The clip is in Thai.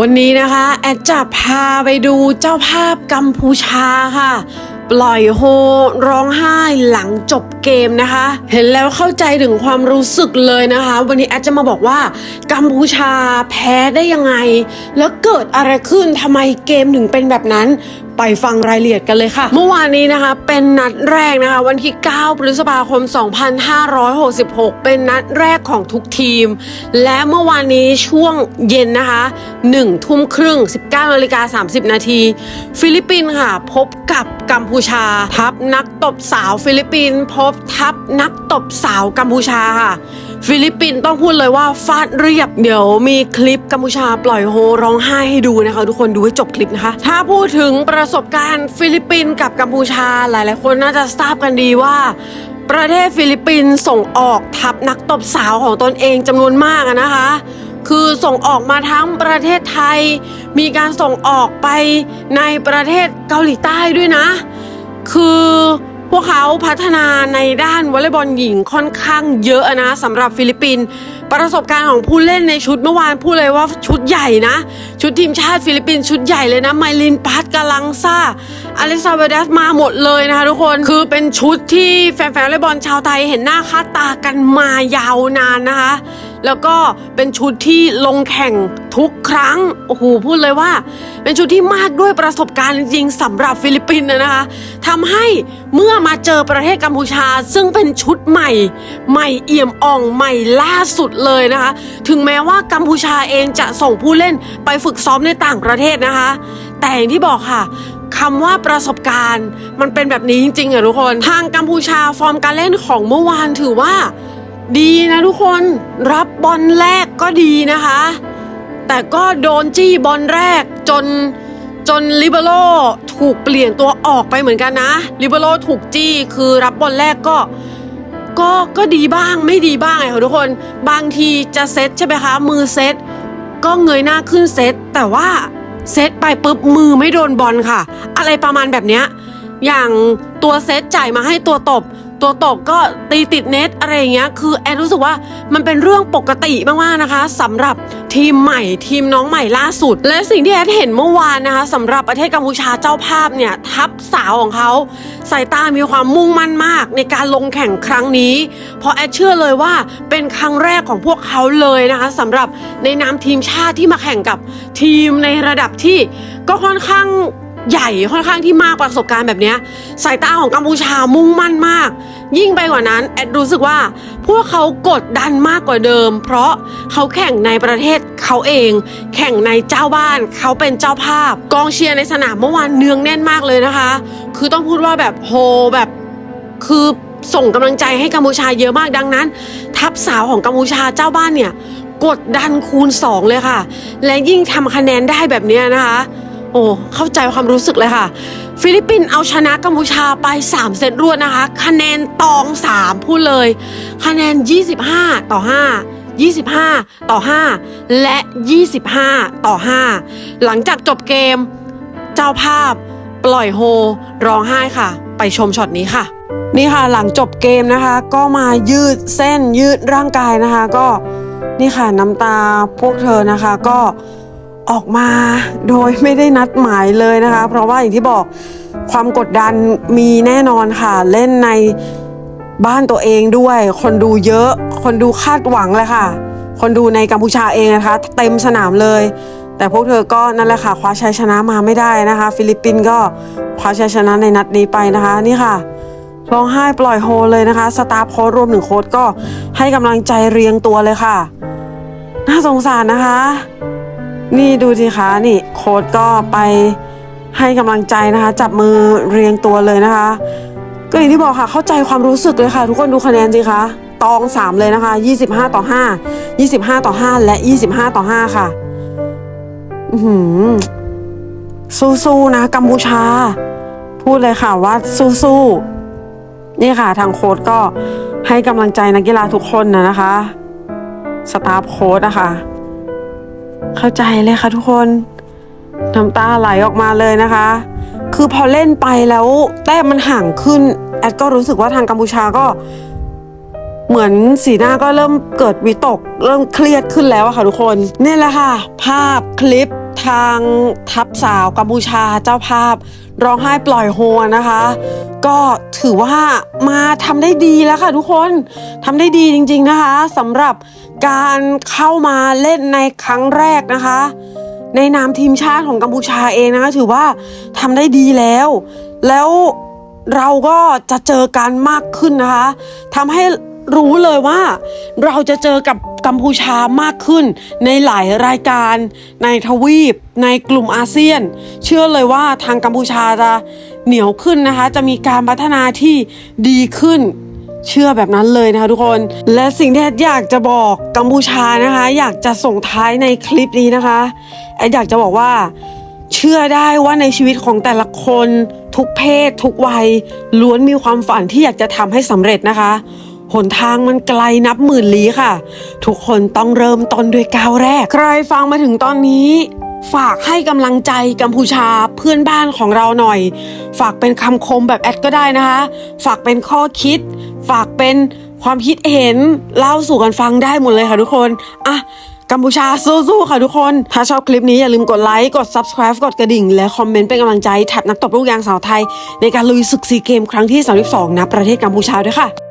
วันนี้นะคะ แอดจะพาไปดูเจ้าภาพกัมพูชาค่ะ ปล่อยโฮร้องไห้หลังจบเกมนะคะ เห็นแล้วเข้าใจถึงความรู้สึกเลยนะคะ วันนี้แอดจะมาบอกว่า กัมพูชาแพ้ได้ยังไง แล้วเกิดอะไรขึ้นทำไมเกมถึงเป็นแบบนั้นไปฟังรายละเอียดกันเลยค่ะ เมื่อวานนี้นะคะเป็นนัดแรกนะคะ วันที่ 9 พฤษภาคม 2566 เป็นนัดแรกของทุกทีม และเมื่อวานนี้ช่วงเย็นนะคะ1ทุ่มครึ่ง 19นาฬิกา30 นาที ฟิลิปปินส์ค่ะ พบกับกัมพูชา ทัพนักตบสาวฟิลิปปินส์พบทัพนักตบสาวกัมพูชาค่ะ ฟิลิปปินส์ต้องพูดเลยว่าฟาดเรียบเดี๋ยวมีคลิปกัมพูชาปล่อยโฮร้องไห้ให้ดูนะคะ ทุกคนดูให้จบคลิปนะคะ ถ้าพูดถึงประสบการณ์ฟิลิปปินส์กับกัมพูชาหลายๆ คนน่าจะทราบกันดีว่าประเทศฟิลิปปินส์ส่งออกทัพนักตบสาวของตนเองจำนวนมากนะคะ คือส่งออกมาทั้งประเทศไทย มีการส่งออกไปในประเทศเกาหลีใต้ด้วยนะ คือ พวกเขาพัฒนาในด้านวอลเลย์บอลหญิงค่อนข้างเยอะนะสำหรับฟิลิปปินส์ประสบการณ์ของผู้เล่นในชุดเมื่อวานพูดเลยว่าชุดใหญ่นะ ชุดทีมชาติฟิลิปปินส์ชุดใหญ่เลยนะไมลินพัทกาลังซ่าอลิซาเบเดสมาหมดเลยนะคะทุกคนคือเป็นชุดที่แฟนๆวอลเลย์บอลชาวไทยเห็นหน้าค่าตากันมายาวนานนะคะ แล้วก็เป็นชุดที่ลงแข่งทุกครั้ง โอ้โห พูดเลยว่า เป็นชุดที่มากด้วยประสบการณ์จริงสำหรับฟิลิปปินส์นะคะทำให้เมื่อมาเจอประเทศกัมพูชา ซึ่งเป็นชุดใหม่ ใหม่เอี่ยมอ่องใหม่ล่าสุดเลยนะคะ ถึงแม้ว่ากัมพูชาเองจะส่งผู้เล่นไปฝึกซ้อมในต่างประเทศนะคะ แต่อย่างที่บอกค่ะคำว่าประสบการณ์มันเป็นแบบนี้จริงๆอะทุกคน ทางกัมพูชาฟอร์มการเล่นของเมื่อวานถือว่า ดีนะทุกคนรับบอลแรกก็ดีนะคะ แต่ก็โดนจี้บอลแรกจนจนลิเบโรถูกเปลี่ยนตัวออกไปเหมือนกันนะลิเบโรถูกจี้คือรับบอลแรกก็ก็ก็ดีบ้างไม่ดีบ้างไงค่ะทุกคน บางทีจะเซตใช่ไหมคะมือเซตก็เงยหน้าขึ้นเซตแต่ว่าเซตไปปุ๊บมือไม่โดนบอลค่ะ อะไรประมาณแบบเนี้ยอย่างตัวเซตจ่ายมาให้ตัวตบ ตัวตบก็ตีติดเน็ตอะไรอย่างเงี้ย คือแอนรู้สึกว่ามันเป็นเรื่องปกติมากๆนะคะสำหรับทีมใหม่ทีมน้องใหม่ล่าสุด และสิ่งที่แอนเห็นเมื่อวานนะคะสำหรับประเทศกัมพูชาเจ้าภาพเนี่ยทัพสาวของเขาสายตามีความมุ่งมั่นมากในการลงแข่งครั้งนี้เพราะแอนเชื่อเลยว่าเป็นครั้งแรกของพวกเขาเลยนะคะสำหรับในนามทีมชาติที่มาแข่งกับทีมในระดับที่ก็ค่อนข้าง ใหญ่ค่อนข้างที่มากประสบการณ์แบบนี้สายตาของกัมพูชามุ่งมั่นมาก ยิ่งไปกว่านั้นแอดรู้สึกว่า พวกเขากดดันมากกว่าเดิม เพราะเขาแข่งในประเทศเขาเอง แข่งในเจ้าบ้านเขาเป็นเจ้าภาพ กองเชียร์ในสนามเมื่อวานเนืองแน่นมากเลยนะคะ คือต้องพูดว่าแบบโฮแบบคือส่งกำลังใจให้กัมพูชาเยอะมากดังนั้น ทัพสาวของกัมพูชาเจ้าบ้านเนี่ยกดดันคูณสองเลยค่ะ และยิ่งทำคะแนนได้แบบนี้นะคะ โอ้เข้าใจความรู้สึกเลยค่ะ ฟิลิปปินส์เอาชนะกัมพูชาไป 3 เซตรวดนะคะ คะแนนตอง 3 พูดเลย คะแนน 25 ต่อ 5 25 ต่อ 5 และ 25 ต่อ 5 หลังจากจบเกม เจ้าภาพปล่อยโฮร้องไห้ค่ะ ไปชมช็อตนี้ค่ะ นี่ค่ะหลังจบเกมนะคะ ก็มายืดเส้นยืดร่างกายนะคะ ก็นี่ค่ะน้ำตาพวกเธอนะคะก็ ออกมาโดยไม่ได้นัดหมายเลยนะคะ เพราะว่าอย่างที่บอกความกดดันมีแน่นอนค่ะ เล่นในบ้านตัวเองด้วย คนดูเยอะ คนดูคาดหวังเลยค่ะ คนดูในกัมพูชาเองนะคะ เต็มสนามเลย แต่พวกเธอก็นั่นแหละค่ะคว้าชัยชนะมาไม่ได้นะคะ ฟิลิปปินส์ก็คว้าชัยชนะในนัดนี้ไปนะคะนี่ค่ะร้องไห้ปล่อยโฮเลยนะคะ สตาฟโค้ดรวมถึงโค้ดก็ให้กำลังใจเรียงตัวเลยค่ะ น่าสงสารนะคะ นี่ดูสิคะนี่โค้ดก็ไปให้กำลังใจนะคะ จับมือเรียงตัวเลยนะคะ ก็อย่างที่บอกค่ะเข้าใจความรู้สึกเลยค่ะ ทุกคนดูคะแนนสิคะตอง 3 เลยนะคะ 25 ต่อ 5 25 ต่อ 5 และ 25 ต่อ 5 ค่ะอือหือสู้ๆนะกัมพูชา พูดเลยค่ะว่าสู้ๆนี่ค่ะ ทางโค้ดก็ให้กำลังใจนักกีฬาทุกคนนะนะคะ สตาฟโค้ดนะคะ เข้าใจเลยค่ะทุกคนน้ำตาไหลออกมาเลยนะคะ คือพอเล่นไปแล้วแต้มมันห่างขึ้น แอดก็รู้สึกว่าทางกัมพูชาก็ เหมือนสีหน้าก็เริ่มเกิดวิตก เริ่มเครียดขึ้นแล้วค่ะทุกคน นี่แหละค่ะ ภาพคลิป ทางทัพสาวกัมพูชาเจ้าภาพ ร้องไห้ปล่อยโฮนะคะ ก็ถือว่ามาทำได้ดีแล้วค่ะทุกคนทำได้ดีจริง ๆนะคะสำหรับการเข้ามาเล่นในครั้งแรกนะคะ ในนามทีมชาติของกัมพูชาเองนะคะ ถือว่าทำได้ดีแล้ว แล้วเราก็จะเจอกันมากขึ้นนะคะทำให้ รู้เลยว่าเราจะเจอกับกัมพูชามากขึ้น ในหลายรายการ ในทวีป ในกลุ่มอาเซียน เชื่อเลยว่าทางกัมพูชาจะเหนียวขึ้นนะคะ จะมีการพัฒนาที่ดีขึ้น เชื่อแบบนั้นเลยนะคะทุกคน และสิ่งที่แอดอยากจะบอกกัมพูชานะคะ อยากจะส่งท้ายในคลิปนี้นะคะแอดอยากจะบอกว่าเชื่อได้ว่าในชีวิตของแต่ละคน ทุกเพศ ทุกวัย ล้วนมีความฝันที่อยากจะทำให้สำเร็จนะคะ หนทางมันไกลนับหมื่นลี้ค่ะ ทุกคนต้องเริ่มต้นด้วยก้าวแรก ใครฟังมาถึงตอนนี้ ฝากให้กำลังใจกัมพูชาเพื่อนบ้านของเราหน่อย ฝากเป็นคำคมแบบแอดก็ได้นะคะ ฝากเป็นข้อคิด ฝากเป็นความคิดเห็นเล่าสู่กันฟังได้หมดเลยค่ะทุกคนอะกัมพูชาสู้ๆค่ะทุกคน ถ้าชอบคลิปนี้อย่าลืมกดไลค์ กด subscribe กดกระดิ่ง และคอมเมนต์เป็นกำลังใจแท็บนักตบลูกยางสาวไทย ในการลุยศึกซีเกมครั้งที่ 32ณประเทศกัมพูชาด้วยค่ะ